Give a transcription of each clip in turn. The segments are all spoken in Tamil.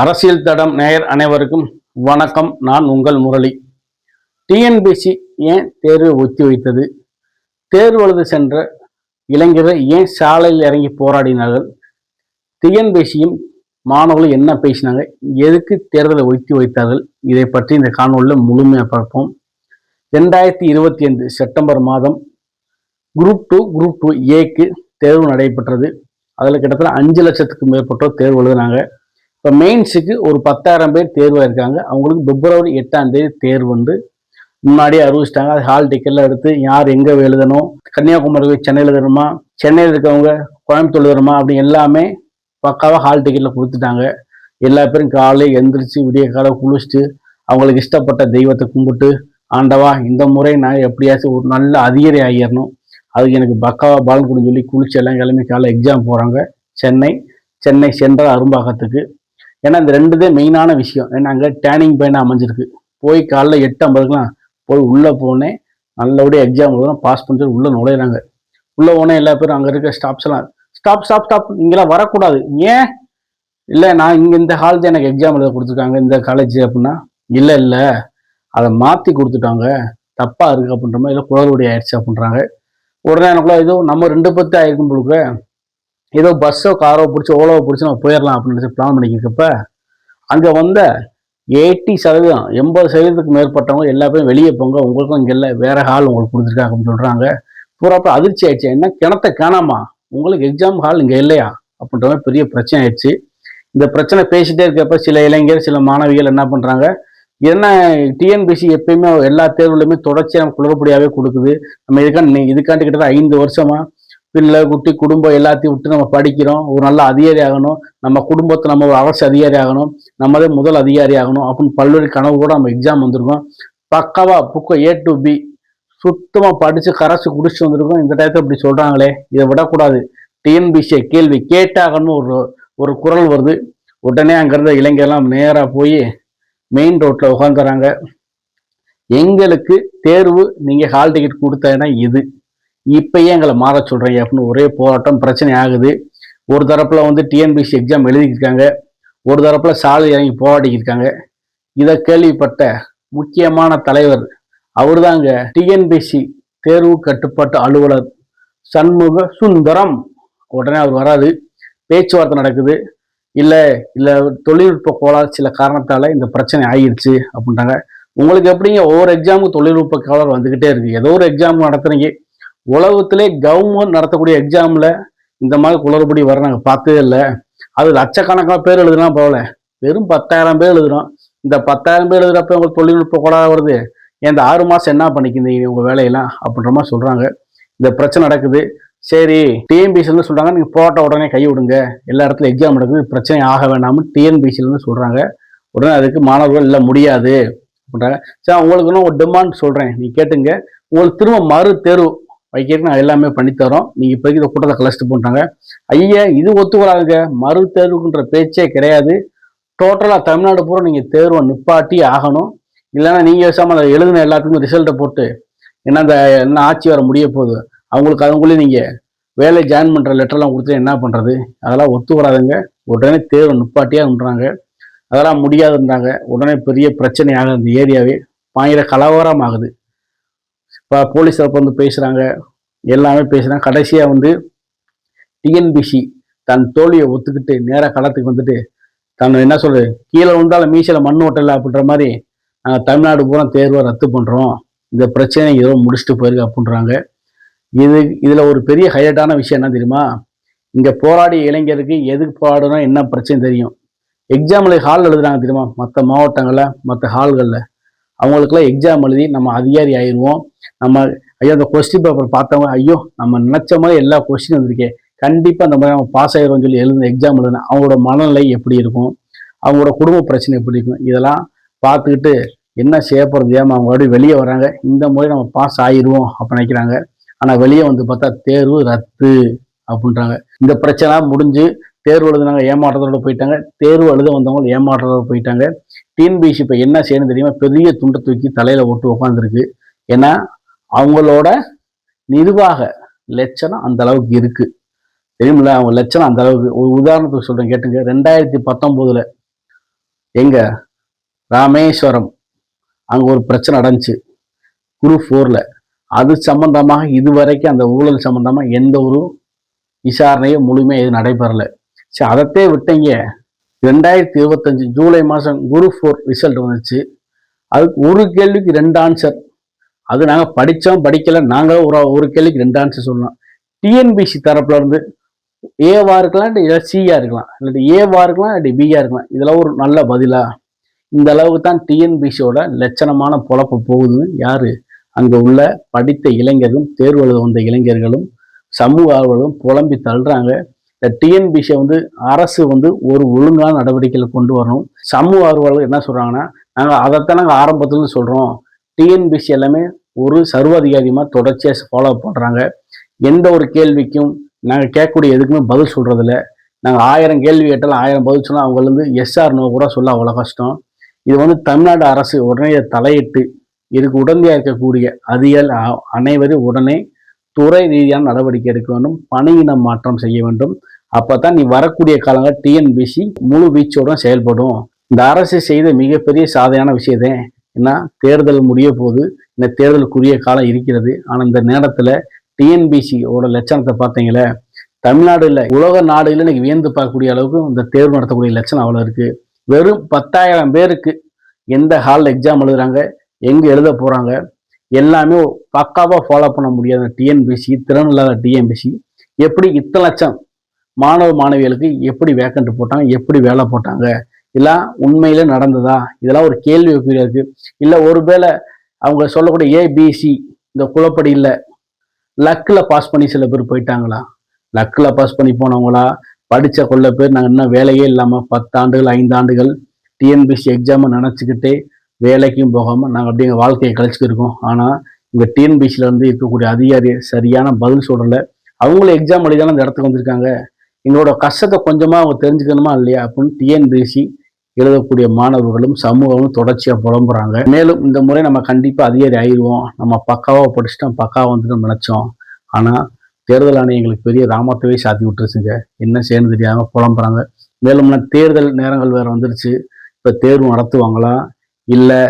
அரசியல் தடம் நேயர் அனைவருக்கும் வணக்கம். நான் உங்கள் முரளி. டிஎன்பிசி ஏன் தேர்வை ஒத்தி வைத்தது? தேர்வு எழுத சென்ற இளைஞர்கள் ஏன் சாலையில் இறங்கி போராடினார்கள்? டிஎன்பிசியும் மாணவர்கள் என்ன பேசினாங்க? எதுக்கு தேர்தலை ஒத்தி வைத்தார்கள்? இதை பற்றி இந்த காணொலியில் முழுமையாக பார்ப்போம். ரெண்டாயிரத்தி இருபத்தி ஐந்து செப்டம்பர் மாதம் குரூப் டூ குரூப் டூ ஏக்கு தேர்வு நடைபெற்றது. அதில் கிட்டத்தட்ட அஞ்சு லட்சத்துக்கு மேற்பட்டோர் தேர்வு எழுதினாங்க. இப்போ மெயின்ஸுக்கு ஒரு பத்தாயிரம் பேர் தேர்வாயிருக்காங்க. அவங்களுக்கு பிப்ரவரி எட்டாம் தேதி தேர்வு வந்து முன்னாடியே அறிவிச்சிட்டாங்க. அது ஹால் டிக்கெட்லாம் எடுத்து யார் எங்கே எழுதணும்? கன்னியாகுமரி போய் சென்னையில் எழுதணுமா? சென்னையில் இருக்கவங்க கோயம்புத்தூர் எழுதணுமா? அப்படி எல்லாமே பக்காவாக ஹால் டிக்கெட்டில் கொடுத்துட்டாங்க. எல்லா பேரும் காலையில் எந்திரிச்சு விடிய காலை குளிச்சுட்டு அவங்களுக்கு இஷ்டப்பட்ட தெய்வத்தை கும்பிட்டு ஆண்டவா இந்த முறை நான் எப்படியாச்சும் ஒரு நல்ல அதிகாரி ஆகிடணும் அதுக்கு எனக்கு பக்காவா பால் கொடுன்னு சொல்லி குளிச்சு எல்லாம் கிளம்பி காலை எக்ஸாம் போகிறாங்க சென்னை சென்னை சென்ற அரும்பாக்கத்துக்கு. ஏன்னா இந்த ரெண்டுதே மெயினான விஷயம். ஏன்னா அங்கே டேனிங் பாயிண்ட் அமைஞ்சிருக்கு. போய் காலைல எட்டு ஐம்பதுக்குலாம் போய் உள்ளே போனேன் நல்லபடியாக எக்ஸாம் எழுதணும் பாஸ் பண்ணிட்டு உள்ளே நுழையிறாங்க. உள்ளே போனேன் எல்லா பேரும் அங்கே இருக்க ஸ்டாப்ஸ்லாம் ஸ்டாப் ஸ்டாப் ஸ்டாப் இங்கெல்லாம் வரக்கூடாது. ஏன்? இல்லை நான் இங்கே இந்த ஹால் தான் எனக்கு எக்ஸாம் எழுத கொடுத்துருக்காங்க இந்த காலேஜ் அப்படின்னா. இல்லை இல்லை. அதை மாற்றி கொடுத்துட்டாங்க. தப்பாக இருக்குது அப்படின்ற மாதிரி இல்லை குளறுபடி ஆயிடுச்சு அப்படின்றாங்க. உடனே எனக்குள்ள ஏதோ நம்ம ரெண்டு பத்து ஆயிருக்கும் பொழுது ஏதோ பஸ்ஸோ காரோ பிடிச்சி ஓலோவோ பிடிச்சி நம்ம போயிடலாம் அப்படின்னு பிளான் பண்ணிக்கிறப்ப அங்கே வந்த எயிட்டி சதவீதம் எண்பது சதவீதத்துக்கு மேற்பட்டவங்க எல்லா பேரும் வெளியே போங்க உங்களுக்கும் இங்கே இல்லை வேற ஹால் உங்களுக்கு கொடுத்துருக்காங்க அப்படின்னு சொல்கிறாங்க பூராப்ப அதிர்ச்சி ஆயிடுச்சு. என்ன கிணத்த காணாமா? உங்களுக்கு எக்ஸாம் ஹால் இங்கே இல்லையா? அப்படின்ற மாதிரி பெரிய பிரச்சனை ஆயிடுச்சு. இந்த பிரச்சனை பேசிட்டே இருக்கப்ப சில இளைஞர் சில மாணவிகள் என்ன பண்ணுறாங்க என்ன டிஎன்பிசி எப்பயுமே எல்லா தேர்வுலையுமே தொடர்ச்சியாக நம்ம குளறுபடியாகவே கொடுக்குது. நம்ம இதுக்காண்டி இதுக்காண்டி கிட்டத்தட்ட ஐந்து வருஷமாக பிள்ளை குட்டி குடும்பம் எல்லாத்தையும் விட்டு நம்ம படிக்கிறோம். ஒரு நல்ல அதிகாரி ஆகணும். நம்ம குடும்பத்தை நம்ம ஒரு அரசு அதிகாரி ஆகணும். நம்மளே முதல் அதிகாரி ஆகணும் அப்படின்னு பல்வேறு கனவு கூட நம்ம எக்ஸாம் வந்திருக்கோம். பக்காவா புக்கை ஏ டு பி சுத்தமாக படித்து கரைச்சி குடிச்சு வந்திருக்கோம். இந்த டயத்தில் இப்படி சொல்கிறாங்களே இதை விடக்கூடாது. டிஎன்பிசியை கேள்வி கேட்டாகன்னு ஒரு ஒரு குரல் வருது. உடனே அங்கேருந்த இளைஞர்லாம் நேராக போய் மெயின் ரோட்டில் உட்காந்துறாங்க எங்களுக்கு தேர்வு நீங்கள் ஹால் டிக்கெட் கொடுத்தேன்னா இது? இப்பயே எங்களை மாற சொல்கிறீங்க அப்படின்னு ஒரே போராட்டம் பிரச்சனை ஆகுது. ஒரு தரப்பில் வந்து டிஎன்பிசி எக்ஸாம் எழுதிக்கிருக்காங்க. ஒரு தரப்பில் சாலை இறங்கி போராடிக்கிருக்காங்க. இதை கேள்விப்பட்ட முக்கியமான தலைவர் அவர் தாங்க டிஎன்பிசி தேர்வு கட்டுப்பாட்டு அலுவலர் சண்முக சுந்தரம். உடனே அவர் வராது பேச்சுவார்த்தை நடக்குது. இல்லை இல்லை தொழில்நுட்ப கோளாறு சில காரணத்தால் இந்த பிரச்சனை ஆகிடுச்சு அப்படின்ட்டாங்க உங்களுக்கு எப்படிங்க ஒவ்வொரு எக்ஸாமுக்கு தொழில்நுட்ப கோளாறு வந்துக்கிட்டே இருக்குது ஏதோ ஒரு எக்ஸாம் நடத்துறீங்க. உலகத்திலே கவர்மெண்ட் நடத்தக்கூடிய எக்ஸாமில் இந்த மாதிரி குளறுபடி வர நாங்கள் பார்த்ததே இல்லை. அது லட்சக்கணக்கான பேர் எழுதுனா போகல வெறும் பத்தாயிரம் பேர் எழுதுறோம். இந்த பத்தாயிரம் பேர் எழுதுறப்ப உங்களுக்கு தொழில்நுட்ப கூட வருது. இந்த ஆறு மாதம் என்ன பண்ணிக்கிறீங்க உங்கள் வேலையெல்லாம் அப்படின்ற மாதிரி சொல்கிறாங்க இந்த பிரச்சனை நடக்குது. சரி டிஎன்பிசிலேருந்து சொல்கிறாங்க நீங்கள் போட்ட உடனே கை விடுங்க. எல்லா இடத்துல எக்ஸாம் நடக்குது. பிரச்சனை ஆக வேண்டாம்னு டிஎன்பிசிலேருந்து சொல்கிறாங்க உடனே அதுக்கு மாணவர்கள் இல்லை முடியாது. அப்படின்றாங்க. சரி உங்களுக்குன்னு ஒரு டிமாண்ட் சொல்கிறேன் நீ கேட்டுங்க. உங்களுக்கு திரும்ப மறு தேர்வு வைக்கிறதுக்கு நான் எல்லாமே பண்ணித்தரோம் நீங்கள் இப்போதைக்கு இந்த கூட்டத்தை கலச்சிட்டு போட்டாங்க ஐயா இது ஒத்துக்கலாங்க மறு தேர்வுக்குன்ற பேச்சே கிடையாது. டோட்டலாக தமிழ்நாடு பூரா நீங்கள் தேர்வை நிப்பாட்டி ஆகணும். இல்லைன்னா நீங்கள் பேசாமல் அதை எழுதின எல்லாத்துக்கும் ரிசல்ட்டை போட்டு என்ன அந்த என்ன ஆட்சி வர முடிய போகுது? அவங்களுக்கு அவங்களே நீங்கள் வேலை ஜாயின் பண்ணுற லெட்டர்லாம் கொடுத்து என்ன பண்ணுறது அதெல்லாம் ஒத்து வராதுங்க உடனே தேர்வு நிப்பாட்டியாகன்றாங்க அதெல்லாம் முடியாதுன்றாங்க. உடனே பெரிய பிரச்சனையாக இந்த ஏரியாவே பயங்கர கலவரம் ஆகுது போலீஸ் தரப்பு வந்து பேசுகிறாங்க எல்லாமே பேசுகிறாங்க கடைசியாக வந்து டிஎன்பிசி தன் தோழியை ஒத்துக்கிட்டு நேராக களத்துக்கு வந்துட்டு தன் என்ன சொல்கிறது கீழே விழுந்தாலும் மீசையில் மண் ஓட்டலை அப்படின்ற மாதிரி நாங்கள் தமிழ்நாடு பூரா தேர்வை ரத்து பண்ணுறோம் இந்த பிரச்சனை ஏதோ முடிச்சுட்டு போயிருக்கு அப்படின்றாங்க. இது இதில் ஒரு பெரிய ஹைலைட்டான விஷயம் என்ன தெரியுமா? இங்கே போராடிய இளைஞருக்கு எதுக்கு போராடணும் என்ன பிரச்சனை தெரியும்? எக்ஸாமில் ஹால் எழுதுறாங்க தெரியுமா? மற்ற மாவட்டங்களில் மற்ற ஹால்களில் அவங்களுக்குலாம் எக்ஸாம் எழுதி நம்ம அதிகாரி ஆயிடுவோம். நம்ம ஐயோ அந்த கொஸ்டின் பேப்பர் பார்த்தவங்க ஐயோ நம்ம நினச்ச மாதிரி எல்லா கொஸ்டின் வந்திருக்கே. கண்டிப்பாக அந்த மாதிரி நம்ம பாஸ் ஆயிடும்னு சொல்லி எழுதுன எக்ஸாம் எழுதுனா அவங்களோட மனநிலை எப்படி இருக்கும்? அவங்களோட குடும்ப பிரச்சனை எப்படி இருக்கும்? இதெல்லாம் பார்த்துக்கிட்டு என்ன செய்ய போகிறது ஏமா அவங்க அப்படியே வெளியே வராங்க. இந்த முறை நம்ம பாஸ் ஆயிடுவோம் அப்படின்னு நினைக்கிறாங்க. ஆனால் வெளியே வந்து பார்த்தா தேர்வு ரத்து அப்படின்றாங்க. இந்த பிரச்சனை முடிஞ்சு தேர்வு எழுதுனாங்க ஏமாற்றத்தோடு போயிட்டாங்க. தேர்வு எழுத வந்தவங்க ஏமாற்றத்தோட போயிட்டாங்க. டிஎன்பிசி இப்போ என்ன செய்யணும் தெரியுமா? பெரிய துண்டை தூக்கி தலையில் ஒட்டு உட்காந்துருக்கு ஏன்னா அவங்களோட நிர்வாக லட்சணம் அந்த அளவுக்கு இருக்கு. தெரியுமில்ல? அவங்க லட்சணம் அந்த அளவுக்கு. ஒரு உதாரணத்துக்கு சொல்றேன் கேட்டுங்க. ரெண்டாயிரத்தி பத்தொன்பதுல எங்க ராமேஸ்வரம் அங்கே ஒரு பிரச்சனை நடந்துச்சு. குரூப் ஃபோரில். அது சம்பந்தமாக இதுவரைக்கும் அந்த ஊழல் சம்பந்தமாக எந்த ஒரு விசாரணையும் முழுமையாக எதுவும் நடைபெறலை. சரி அதத்தே விட்டீங்க. ரெண்டாயிரத்தி இருபத்தஞ்சு ஜூலை மாதம் குரு ஃபோர் ரிசல்ட் வந்துச்சு அதுக்கு ஒரு கேள்விக்கு ரெண்டு ஆன்சர் அது நாங்கள் படித்தோம் படிக்கல நாங்களும் ஒரு ஒரு கேள்விக்கு ரெண்டு ஆன்சர் சொல்லலாம் டிஎன்பிசி தரப்புல இருந்து ஏவா இருக்கலாம் இல்லை சியா இருக்கலாம். இல்லாட்டி ஏவா இருக்கலாம் இல்லாட்டி பியா இருக்கலாம். இதெல்லாம் ஒரு நல்ல பதிலா? இந்த அளவுக்கு தான் டிஎன்பிசியோட லட்சணமான பொழப்பு போகுதுன்னு யாரு? அங்கே உள்ள படித்த இளைஞர்களும் தேர்வு எழுத வந்த இளைஞர்களும் சமூக ஆர்வலரும் புலம்பி தள்ளுறாங்க. இந்த டிஎன்பிசியை வந்து அரசு வந்து ஒரு ஒழுங்கான நடவடிக்கைகளை கொண்டு வரணும். சமூக ஆர்வலர்கள் என்ன சொல்கிறாங்கன்னா நாங்கள் அதைத்தான் நாங்கள் ஆரம்பத்துலேருந்து சொல்கிறோம் டிஎன்பிசி எல்லாமே ஒரு சர்வாதிகாரியமாக தொடர்ச்சியாக ஃபாலோ பண்ணுறாங்க எந்த ஒரு கேள்விக்கும் நாங்கள் கேட்கக்கூடிய எதுக்குமே பதில் சொல்கிறதில்ல நாங்கள் ஆயிரம் கேள்வி கேட்டாலும் ஆயிரம் பதில் சொன்னால் அவங்கலேருந்து எஸ்ஆர் நோ கூட சொல்ல அவ்வளோ கஷ்டம். இது வந்து தமிழ்நாடு அரசு உடனே தலையிட்டு இதுக்கு உடந்தையாக இருக்கக்கூடிய அதிகாரி அனைவரும் உடனே துறை ரீதியான நடவடிக்கை எடுக்க வேண்டும் பணியின மாற்றம் செய்ய வேண்டும். அப்பதான் நீ வரக்கூடிய காலங்கள் டிஎன்பிசி முழு வீச்சோட செயல்படும். இந்த அரசு செய்த மிகப்பெரிய சாதனையான விஷயத்தே ஏன்னா தேர்தல் முடிய போது இந்த தேர்தலுக்குரிய காலம் இருக்கிறது. ஆனால் இந்த நேரத்தில் டிஎன்பிசியோட லட்சணத்தை பார்த்தீங்களே தமிழ்நாடு இல்லை உலக நாடுகளில் இன்னைக்கு வியந்து பார்க்கக்கூடிய அளவுக்கு இந்த தேர்வு நடத்தக்கூடிய லட்சணம் அவ்வளோ இருக்குது வெறும் பத்தாயிரம் பேருக்கு எந்த ஹாலில் எக்ஸாம் எழுதுறாங்க எங்கே எழுத போகிறாங்க எல்லாமே பக்காவாக ஃபாலோ பண்ண முடியாத டிஎன்பிசி திறன் இல்லாத டிஎன்பிசி எப்படி இத்தனை லட்சம் மாணவ மாணவிகளுக்கு எப்படி வேக்கண்ட் போட்டாங்க எப்படி வேலை போட்டாங்க? இதெல்லாம் உண்மையில நடந்ததா? இதெல்லாம் ஒரு கேள்வி இருக்கு. இல்லை ஒருவேளை அவங்க சொல்லக்கூடிய ஏபிசி இந்த குழப்படி இல்லை லக்கில் பாஸ் பண்ணி சில பேர் போயிட்டாங்களா? லக்கில் பாஸ் பண்ணி போனவங்களா? படித்த கொள்ள பேர் நாங்கள் இன்னும் வேலையே இல்லாமல் பத்தாண்டுகள் ஐந்தாண்டுகள் டிஎன்பிசி எக்ஸாமை நினச்சிக்கிட்டே வேலைக்கும் போகாமல் நாங்கள் அப்படியே எங்கள் வாழ்க்கையை கழிச்சுக்கிருக்கோம் ஆனால் இங்கே டிஎன்பிசியில் இருந்து இருக்கக்கூடிய அதிகாரி சரியான பதில் சொல்லலை. அவங்களும் எக்ஸாம் எழுதிதான அந்த இடத்துக்கு வந்திருக்காங்க. எங்களோட கஷ்டத்தை கொஞ்சமாக அவங்க தெரிஞ்சுக்கணுமா இல்லையா அப்படின்னு டிஎன்பிசி எழுதக்கூடிய மாணவர்களும் சமூகமும் தொடர்ச்சியாக புலம்புறாங்க. மேலும் இந்த முறை நம்ம கண்டிப்பாக அதிகாரி ஆயிடுவோம் நம்ம பக்காவாக படிச்சுட்டோம் பக்காவாக வந்துட்டு நினச்சோம். ஆனால் தேர்தல் ஆணையம் எங்களுக்கு பெரிய ராமத்தவே சாத்தி விட்டுருச்சுங்க. என்ன செய்யணும் தெரியாமல் புலம்புறாங்க. மேலும் தேர்தல் நேரங்கள் வேறு வந்துருச்சு. இப்போ தேர்வு நடத்துவாங்களா? இல்லை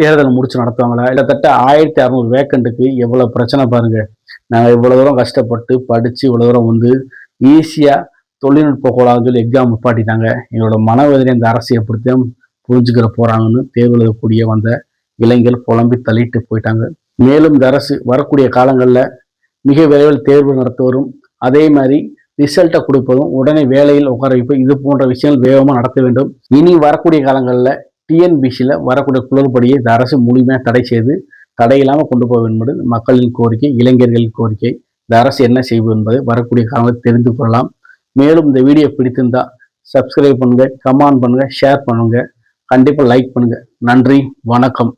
தேர்தல் முடிச்சு நடத்துவாங்களா? கிட்டத்தட்ட ஆயிரத்தி அறநூறு வேக்கண்ட்டுக்கு எவ்வளோ பிரச்சனை பாருங்க. நாங்கள் இவ்வளோ தூரம் கஷ்டப்பட்டு படித்து இவ்வளோ தூரம் வந்து ஈஸியாக தொழில்நுட்ப கோளாறுன்னு சொல்லி எக்ஸாம் நிப்பாட்டிட்டாங்க. எங்களோட மனவேதனை இந்த அரசு எப்படித்தான் புரிஞ்சுக்கிற போகிறாங்கன்னு தேர்வு எழுதக்கூடிய வந்த இளைஞர்கள் புலம்பி தள்ளிட்டு போயிட்டாங்க. மேலும் இந்த அரசு வரக்கூடிய காலங்களில் மிக விரைவில் தேர்வு நடத்துவரும் அதே மாதிரி ரிசல்ட்டை கொடுப்பதும் உடனே வேலையில் உட்கார வைப்பு இது போன்ற விஷயங்கள் வேகமாக நடத்த வேண்டும். இனி வரக்கூடிய காலங்களில் டிஎன்பிசியில் வரக்கூடிய குளறுபடியை இந்த அரசு முழுமையாக தடை செய்து தடை இல்லாமல் கொண்டு போக வேண்டும் என்பது மக்களின் கோரிக்கை இளைஞர்களின் கோரிக்கை. இந்த அரசு என்ன செய்வது என்பதை வரக்கூடிய காலங்களில் தெரிந்து கொள்ளலாம். மேலும் இந்த வீடியோ பிடித்திருந்தால் சப்ஸ்கிரைப் பண்ணுங்கள் கமெண்ட் பண்ணுங்கள் ஷேர் பண்ணுங்கள் கண்டிப்பாக லைக் பண்ணுங்கள் நன்றி வணக்கம்.